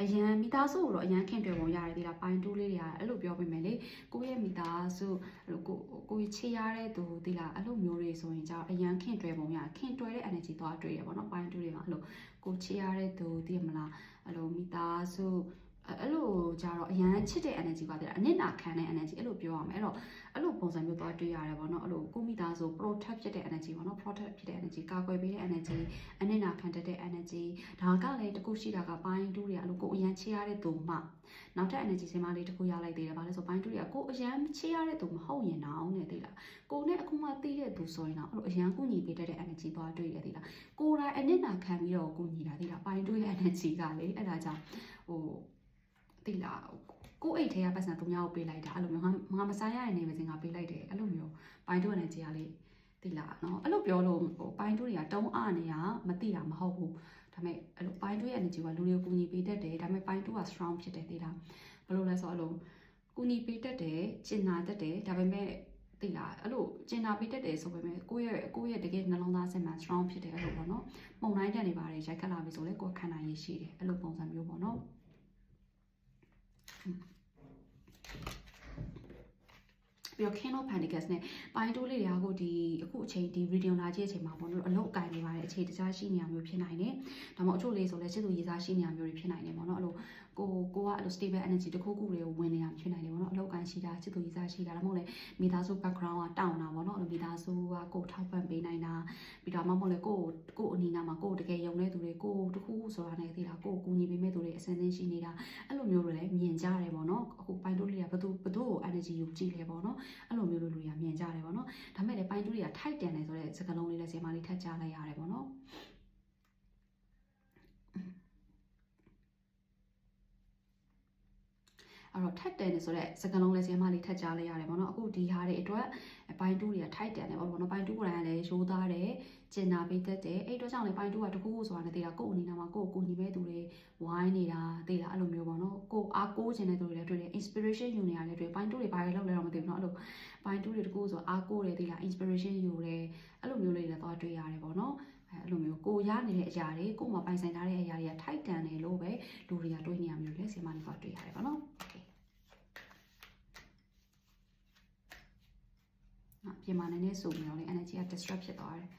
အရန်မိသားစုကိုတော့အရန်ခင်တွေ့ပုံရတယ်ဒီလားပိုင်းတိုးလေးတွေကအဲ့လိုပြောပေးမယ်လေကိုယ့်ရဲ့မိသားစုအဲ့လိုကိုကိုချေရတဲ့သူဒီလားအဲ့လိုမျိုးတွေဆိုရင်じゃအရန်ခင်တွေ့ပုံရခင်တွေ့တဲ့ energy သွားတွေ့ရပေါ့နော်ပိုင်းတိုးတွေမှာအဲ့လိုကိုချေရတဲ့သူသိရမလားအဲ့လိုမိသားစု အဲ့လိုကြတော့အရန်ချစ်တဲ့ energy ပါတဲ့အနစ်နာခံတဲ့ energy အဲ့လိုပြောရမယ်အဲ့တော့အဲ့လိုပုံစံမျိုးသွားတွေ့ရတယ်ပေါ့နော်အဲ့လိုကိုမိသားစု protect ဖြစ်တဲ့ energy ပေါ့နော် protect ဖြစ်တဲ့ energy ကာကွယ်ပေးတဲ့ energy အနစ်နာခံတတ်တဲ့ energy ဒါကလည်းတခုရှိတာကပိုင်းတူးတွေအဲ့လိုကိုအရန်ချရတဲ့သူမှနောက်ထပ် energy စင်မလေးတခုရလိုက်သေးတယ်ဗါလဲဆိုပိုင်းတူးတွေကကိုအရန်ချရတဲ့သူမဟုတ်ရင်တော့နဲ့သိလားကိုနဲ့အခုမှသိတဲ့သူဆိုရင်တော့အဲ့လိုအရန်ကူညီပေးတတ်တဲ့ energy သွားတွေ့ရသေးလားကိုယ်တိုင်အနစ်နာခံပြီးတော့ကူညီတာသိလားပိုင်းတူးရဲ့ energy ကလေအဲ့ဒါကြောင့်ဟို သိလားကိုအိတ်ထဲကပတ်စံသူများကိုပေးလိုက်တာအဲ့လိုမျိုးငါငါမစားရတဲ့နေမစင်ကပေးလိုက်တယ်အဲ့လိုမျိုးပိုင်းတူနဲ့ကြီးကလေသိလားနော်အဲ့လိုပြောလို့ဟိုပိုင်းတူတွေကတုံးအနေတာမသိတာမဟုတ်ဘူးဒါပေမဲ့အဲ့လိုပိုင်းတူရဲ့ energy ကလူတွေကိုကူညီပေးတတ်တယ်ဒါပေမဲ့ပိုင်းတူက strong ဖြစ်တယ်သိလားဘယ်လိုလဲဆိုအဲ့လိုကူညီပေးတတ်တယ်ကျင်နာတတ်တယ်ဒါပေမဲ့သိလားအဲ့လိုကျင်နာပေးတတ်တယ်ဆိုပေမဲ့ကိုယ့်ရဲ့ကိုယ့်ရဲ့တကယ်နှလုံးသားစိတ်မှ strong ဖြစ်တယ်အဲ့လိုပေါ့နော်ပုံတိုင်းတက်နေပါတယ်ရိုက်ခတ်လာပြီဆိုလဲကိုယ်ခန္ဓာရည်ရှိတယ်အဲ့လိုပုံစံမျိုးပေါ့နော် ပြီးတော့ King of Pentacles နဲ့ပိုင်းတိုးလေးတွေကကိုဒီအခုအချိန်ဒီ reading လာကြည့်အချိန်မှာပေါ့နော်အလုတ်အကင်နေပါတဲ့အခြေတခြားရှိနေရမျိုးဖြစ်နိုင်တယ်။ဒါမှမဟုတ်အချို့လေးဆိုလဲစစ်သူရေးစားရှိနေရမျိုးတွေဖြစ်နိုင်တယ်ပေါ့နော်အဲ့လို ကိုကိုကအဲ့လို stable energy တစ်ခုခုတွေကိုဝင်နေတာဖြစ်နိုင်တယ်ပေါ့နော်အလုတ်အကင်ရှိတာစစ်သူရေးစားရှိတာဒါမှမဟုတ်လေမိသားစု background ကတောင်းတာပေါ့နော်အဲ့လိုမိသားစုကကိုထောက်ပံ့ပေးနိုင်တာပြီးတော့မှမဟုတ်လေကိုကိုအနီးနားမှာကိုတကယ်ယုံတဲ့သူတွေကိုတစ်ခုခုဆိုတာနဲ့သိတာကိုကူညီပေးမဲ့သူတွေအစင်းစင်းရှိနေတာအဲ့လိုမျိုးတွေလည်းမြင်ကြတယ်ပေါ့နော်အခုပိုင်းတိုးလေးကဘသူဘသူ့ကို energy ယူကြည့်လဲပေါ့နော်အဲ့လိုမျိုးလူတွေကမြင်ကြတယ်ပေါ့နော်ဒါမဲ့လည်းပိုင်းတူးတွေကထိုက်တန်တယ်ဆိုတဲ့စကားလုံးလေးလည်းဆီမလေးထပ်ကြားလိုက်ရတယ်ပေါ့နော် အဲ့တော့ထက်တယ်နေဆိုတော့စကလုံးလေးဆရာမလေးထက်ကြားလိုက်ရတယ်ပေါ့နော်အခုဒီဟာတွေအတွက်ဘိုင်းတူတွေကထိုက်တယ်နေပေါ့နော်ဘိုင်းတူကိုယ်တိုင်ကလည်းရိုးသားတယ်ကျင်နာပေးတတ်တယ်အဲ့တော့ကြောင့်လေဘိုင်းတူကတကူဆိုတာနဲ့တည်တာကိုယ်အနေနဲ့မှာကိုယ်ကိုညီပဲသူတွေဝိုင်းနေတာတည်တာအဲ့လိုမျိုးပေါ့နော်ကိုယ်အားကိုးခြင်းတဲ့သူတွေလည်းတွေ့တယ် inspiration ယူနေတာလည်းတွေ့ဘိုင်းတူတွေဘာတွေလုပ်လဲတော့မသိဘူးနော်အဲ့လိုဘိုင်းတူတွေတကူဆိုအားကိုးတယ်တည်လား inspiration ယူတယ်အဲ့လိုမျိုးလေးလည်းသွားတွေ့ရတယ်ပေါ့နော် အဲ့လိုမျိုးကိုရနေတဲ့အရာတွေကိုယ်မှာပိုင်ဆိုင်ထားတဲ့အရာတွေကထိုက်တန်တယ်လို့ပဲလူတွေကတွေးနေရမျိုးလဲဆီမနေတော့တွေ့ရတယ်ပေါ့နော် okay အပြင်မှာနည်းနည်းဆိုပြီးတော့လေ energy က disrupt ဖြစ်သွားတယ်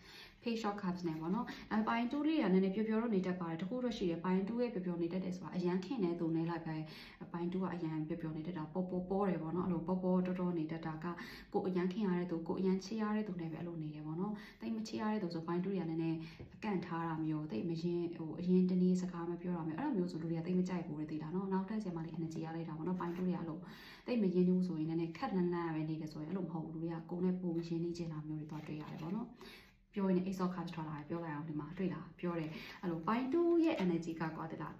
page short cups နဲ့ပေါ့နော်အဲပိုင်း2လေးကနည်းနည်းပျော်ပျော်တော့နေတတ်ပါတယ်တခုတော့ရှိတယ်ပိုင်း2ရဲ့ပျော်ပျော်နေတတ်တယ်ဆိုတာအရန်ခင်တဲ့သူနေလိုက်ပဲပိုင်း2ကအရန်ပျော်ပျော်နေတတ်တာပေါ်ပေါ်ပေါ်တယ်ပေါ့နော်အဲ့လိုပေါ်ပေါ်တော်တော်နေတတ်တာကကိုအရန်ခင်ရတဲ့သူကိုအရန်ချစ်ရတဲ့သူနဲ့ပဲအဲ့လိုနေတယ်ပေါ့နော်တိတ်မချစ်ရတဲ့သူဆိုပိုင်း2တွေကနည်းနည်းအကန့်ထားတာမျိုးတိတ်မရင်ဟိုအရင်တနည်းစကားမပြောတာမျိုးအဲ့လိုမျိုးဆိုလူတွေကတိတ်မကြိုက်ဘူးလေသိလားနော်နောက်ထပ်ဆင်မလေး energy ရလိုက်တာပေါ့နော်ပိုင်း2တွေကအဲ့လိုတိတ်မရင်ဘူးဆိုရင်လည်းခက်လန်းလန်းပဲနေတယ်ဆိုရင်အဲ့လိုမဟုတ်ဘူးလူတွေကကိုယ်နဲ့ပုံရင်းနေချင်တာမျိုးတွေတော့တွေ့ရတယ်ပေါ့နော် ပြောရင် ace of cards ထွက်လာတယ်ပြောလိုက်အောင်ဒီမှာတွေ့လားပြောတယ်အဲ့လို point 2ရဲ့ energy ကကွာတလား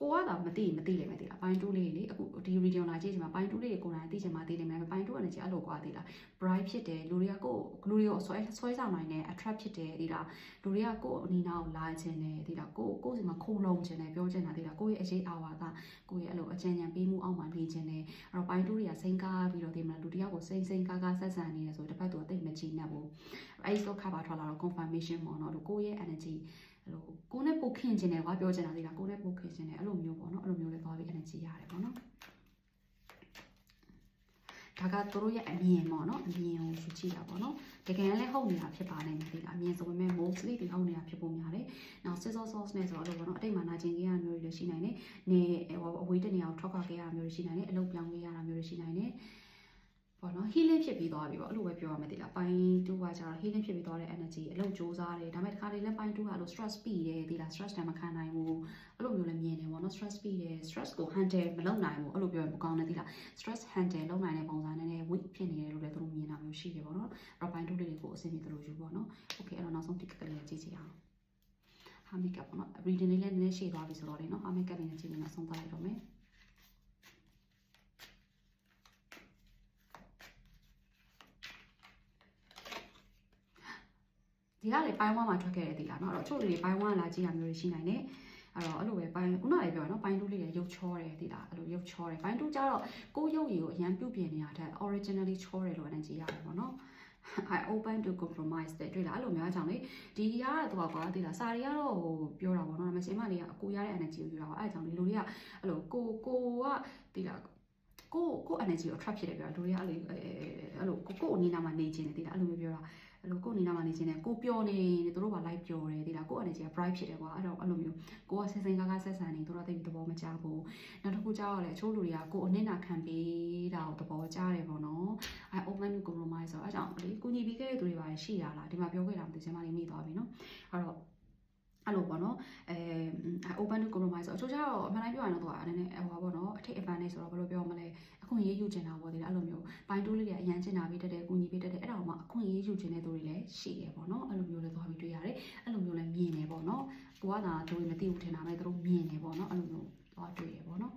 ကိုကတော့မသိမသိလိမ့်မယ်သိလား point 2လေးလေအခုဒီ video လာကြည့်ချင်မှာ point 2လေးကိုကိုယ်တိုင်သိချင်မှာသိလိမ့်မယ် point 2 energy အဲ့လိုကွာသိလား bright ဖြစ်တယ်လူတွေကကိုလူတွေကိုဆွဲဆွဲဆောင်နိုင်တယ် attract ဖြစ်တယ်သိလားလူတွေကကိုအနီနာကိုလာခြင်းတယ်သိလားကိုကိုစီမှာခုံလုံးခြင်းတယ်ပြောခြင်းတာသိလားကိုရဲ့အရေးအာဝါဒကိုရဲ့အဲ့လိုအကြံဉာဏ်ပေးမှုအောက်မှာနေခြင်းတယ်အဲ့တော့ point 2တွေကစိန်ကားပြီးတော့ဒီမှာလူတယောက်ကိုစိန်စိန်ကားကားဆက်ဆံနေတယ်ဆိုတော့တစ်ဖက်သူအသိမကြည့်နဲ့ဘူးအဲ့ဒီဆိုခါပါထွက်လာတော့ confirmation ပေါ့နော်ကိုရဲ့ energy အဲ့လိုကိုနဲ့ပိုခင်ခြင်းတယ်ကွာပြောချင်တာဒီလားကိုနဲ့ပိုခင်ခြင်းတယ်အဲ့လိုမျိုးပေါ့နော်အဲ့လိုမျိုးလေးသွားပြီး energy ရတယ်ပေါ့နော်ဒါကသူတို့ရဲ့အမြင်ပေါ့နော်အမြင်ကိုယူကြည့်တာပေါ့နော်တကယ်လည်းဟုတ်နေတာဖြစ်ပါနိုင်တယ်ဒီလားအမြင်ဆိုပေမဲ့ mostly ဒီဟုတ်နေတာဖြစ်ပုံများတယ်နောက် scissor sauce နဲ့ဆိုတော့အဲ့လိုပေါ့နော်အတိတ်မှာနာကျင်ခဲ့ရတာမျိုးတွေလည်းရှိနိုင်တယ်နေအဝေးတနေအောင်ထွက်ခွာခဲ့ရတာမျိုးတွေရှိနိုင်တယ်အလုပ်ပြောင်းခဲ့ရတာမျိုးတွေရှိနိုင်တယ် ပေါ့နော် healing ဖြစ်ပြီးသွားပြီပေါ့အဲ့လိုပဲပြောရမယ်တိလားပိုင်း2ကကျတော့ healing ဖြစ်ပြီးသွားတဲ့ energy အလုပ်စူးစမ်းတယ်ဒါပေမဲ့တစ်ခါလေလည်းပိုင်း2ကအဲ့လို stress ပြီးတယ်တိလား stress တမ်းမခံနိုင်ဘူးအဲ့လိုမျိုးလည်းမြင်တယ်ပေါ့နော် stress ပြီးတယ် stress ကို handle မလုပ်နိုင်ဘူးအဲ့လိုပြောရင်မကောင်းနဲ့တိလား stress handle လုပ်နိုင်တဲ့ပုံစံနဲ့ weak ဖြစ်နေတယ်လို့လည်းသူတို့မြင်တာမျိုးရှိတယ်ပေါ့နော်အဲ့တော့ပိုင်း2လေးတွေကိုအဆင်ပြေသလိုယူပေါ့နော် okay အဲ့တော့နောက်ဆုံး ticket လေးကြည့်ကြည့်အောင်ဟာ makeup ပေါ့နော် reading လေးလည်းနည်းနည်းရှေ့သွားပြီဆိုတော့လေနော်ဟာ makeup လေးနဲ့ကြည့်နေမှာဆုံးသွားလိုက်တော့မယ် ဒီကလေပိုင်းဝါမှာထွက်ခဲ့တဲ့ဒီလားเนาะအဲ့တော့ချို့လေးပိုင်းဝါလာကြည့်ရမျိုးရှိနိုင်တယ်အဲ့တော့အဲ့လိုပဲပိုင်းခုနကပြောရနော်ပိုင်းတူးလေးတွေရုပ်ချောတယ်ဒီလားအဲ့လိုရုပ်ချောတယ်ပိုင်းတူးကြတော့ကိုရုပ်ရည်ကိုအရန်ပြုတ်ပြင်နေတာတဲ့ originally ချောတယ်လို့အနေကြည့်ရတယ်ပေါ့နော် I open to compromise တဲ့တွေ့လားအဲ့လိုမျိုးအကြောင်းလေဒီကတော့ကွာဒီလားစာရီကတော့ဟိုပြောတာပေါ့နော်ဒါပေမဲ့ရှင်မလေးကအကိုရတဲ့ energy ကိုပြောတာပါအဲ့အကြောင်းလေလူတွေကအဲ့လိုကိုကိုကဒီလားကိုကို energy ကို trap ဖြစ်တယ်ပြောလူတွေကအဲ့လိုအဲ့လိုကိုကိုအနီးနားမှာနေခြင်းတယ်ဒီလားအဲ့လိုမျိုးပြောတာ အဲ့လိုကိုနေနာမှာနေခြင်းနဲ့ကိုပျော်နေတယ်သူတို့က live ပျော်တယ်ဒီလားကို energy က bright ဖြစ်တယ်ကွာအဲ့တော့အဲ့လိုမျိုးကိုကဆင်ဆင်ကားကားဆက်ဆံနေသူတို့သိပြီးသဘောမကျဘူးနောက်တစ်ခုကျတော့လေအချို့လူတွေကကိုအနစ်နာခံပေးတာကိုသဘောကျတယ်ပေါ့နော်အဲ open to compromise ဆိုတော့အဲ့ကြောင့်လေကိုညီပြီးခဲ့တဲ့သူတွေပါရှိရလားဒီမှာပြောခဲ့တာမသိချင်မှလေးမိသွားပြီနော်အဲ့တော့ အဲ့လိုပေါ့နော်အဲ open to compromise ဆိုအချို့ကျတော့အမှန်တိုင်းပြောရရင်တော့သူကနည်းနည်းဟိုပါပေါ့နော်အထိတ် advantage ဆိုတော့ဘယ်လိုပြောမလဲအခွင့်အရေးယူချင်တာပေါ့ဒီလားအဲ့လိုမျိုးပိုင်းတိုးလေးတွေအရန်ချင်တာပြီးတက်တယ်ကိုညီပြီးတက်တယ်အဲ့ဒါမှအခွင့်အရေးယူချင်တဲ့သူတွေလည်းရှိရပေါ့နော်အဲ့လိုမျိုးလည်းသွားပြီးတွေ့ရတယ်အဲ့လိုမျိုးလည်းမြင်တယ်ပေါ့နော်ကိုကသာသူတွေမသိဘူးထင်တာပဲသူတို့မြင်တယ်ပေါ့နော်အဲ့လိုမျိုးသွားတွေ့ရပေါ့နော်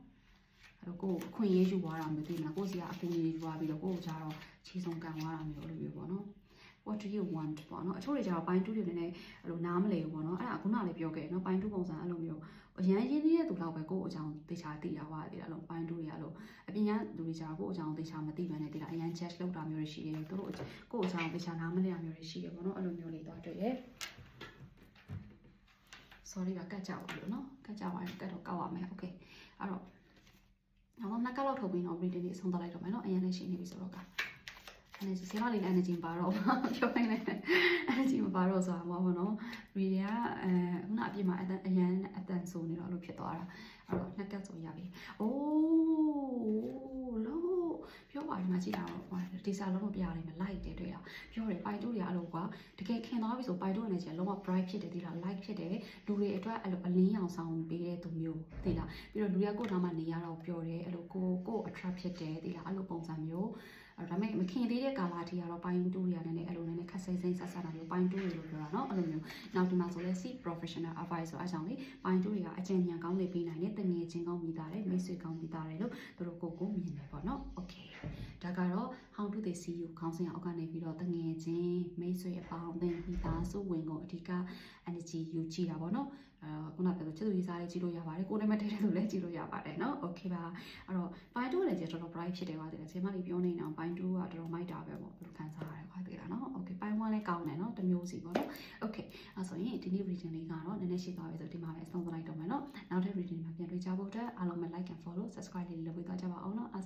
အဲ့တော့ကိုအခွင့်အရေးယူသွားတာမျိုးသိမလားကိုစီကအခွင့်အရေးယူသွားပြီးတော့ကိုကိုကြတော့ခြေဆုံးကန်သွားတာမျိုးအဲ့လိုမျိုးပေါ့နော် what do you want ပေါ့နော်အချို့တွေကျတော့ပိုင်း2တွေနည်းနည်းအဲ့လိုနားမလည်ဘူးပေါ့နော်အဲ့ဒါခုနလေးပြောခဲ့နော်ပိုင်း2ပုံစံအဲ့လိုမျိုးအရန်ရင်းနေတဲ့သူတော့ပဲကိုယ့်အကြောင်းသိချာသိတာပါဒီလားလို့ပိုင်း2တွေအဲ့လိုအပြင်ကလူတွေကျတော့ကိုယ့်အကြောင်းသိချာမသိဘဲနဲ့ဒီလားအရန် judge လုပ်တာမျိုးတွေရှိတယ်သူတို့ကိုယ့်အကြောင်းသိချာနားမလည်တာမျိုးတွေရှိတယ်ပေါ့နော်အဲ့လိုမျိုးလေးတော့တွေ့ရ sorry ကကတ်ကြပါလို့နော်ကတ်ကြပါရင်ကတ်တော့ကောက်ရမယ် okay အဲ့တော့နောက်နှစ်ကလောက်ထုတ်ပြီးတော့ reading လေးဆုံးသလိုက်တော့မယ်နော်အရင်လည်းရှိနေပြီဆိုတော့က energy ဆရာမလေး energy မပါတော့ဘူးပြောနေတယ် energy မပါတော့ဆိုတာမဟုတ်ဘူးနော် reading ကအဲခုနအပြစ်မှာအတန်အရန်အတန်ဆိုနေတော့အဲ့လိုဖြစ်သွားတာအဲ့တော့နှစ်ကတ်ဆိုရပြီအိုးလို့ပြောပါဒီမှာကြည့်တာတော့ဒီစာလုံးမပြရလိမ့်မယ် light တယ်တွေ့ရပြောတယ်ပိုင်တိုးတွေကအဲ့လိုကွာတကယ်ခင်သွားပြီဆိုပိုင်တိုး energy ကလုံးဝ bright ဖြစ်တယ်ဒီလား light ဖြစ်တယ်လူတွေအတွက်အဲ့လိုအလင်းရောင်ဆောင်ပေးတဲ့သူမျိုးဒီလားပြီးတော့လူတွေကကိုယ်နားမှာနေရတော့ပြောတယ်အဲ့လိုကိုကို attract ဖြစ်တယ်ဒီလားအဲ့လိုပုံစံမျိုးအဲ့တော့ ဒါပေမဲ့မခင်သေးတဲ့ကာလာတီကတော့ပိုင်း2တွေကလည်းနည်းနည်းအဲ့လိုနည်းနည်းခက်စိမ့်စိမ့်ဆက်ဆက်တာမျိုးပိုင်း2တွေလို့ပြောတာเนาะအဲ့လိုမျိုးနောက်ဒီမှာဆိုလဲ C professional advice ဆိုအကြောင်းလေပိုင်း2တွေကအကြံဉာဏ်ကောင်းတွေပေးနိုင်တယ်တငယ်ချင်းကောင်းမိသားတယ်မိတ်ဆွေကောင်းမိသားတယ်လို့သူတို့ကိုယ်ကိုမြင်တယ်ပေါ့เนาะ okay ဒါကတော့ how do they see you ခေါင်းစဉ်အောက်ကနေပြီးတော့တငယ်ချင်းမိတ်ဆွေအပေါင်းအသင်းမိသားစုဝင်ကိုအဓိက energy ယူကြည့်တာပေါ့နော်အဲခုနပြောဆိုချစ်သူရေးစားလေးကြည့်လို့ရပါတယ်ကိုယ်နဲ့မတည့်တဲ့သူလည်းကြည့်လို့ရပါတယ်နော် okay ပါအဲ့တော့ point 2လည်းကျတော်တော် bright ဖြစ်တယ်ပါတဲ့ဆင်မလေးပြောနေအောင် point 2ကတော်တော်မိုက်တာပဲပေါ့ဘယ်လိုခံစားရလဲခွာသေးတာနော် okay point 1လည်းကောင်းတယ်နော်တစ်မျိုးစီပေါ့နော် okay အဲ့ဆိုရင်ဒီနေ့ reading လေးကတော့နည်းနည်းရှိသွားပြီဆိုဒီမှာပဲအဆုံးသတ်လိုက်တော့မယ်နော်နောက်ထပ် reading မှာပြန်တွေ့ကြဖို့အတွက်အားလုံးပဲ like and follow subscribe လေးလုပ်ပေးသွားကြပါအောင်နော်အဲ့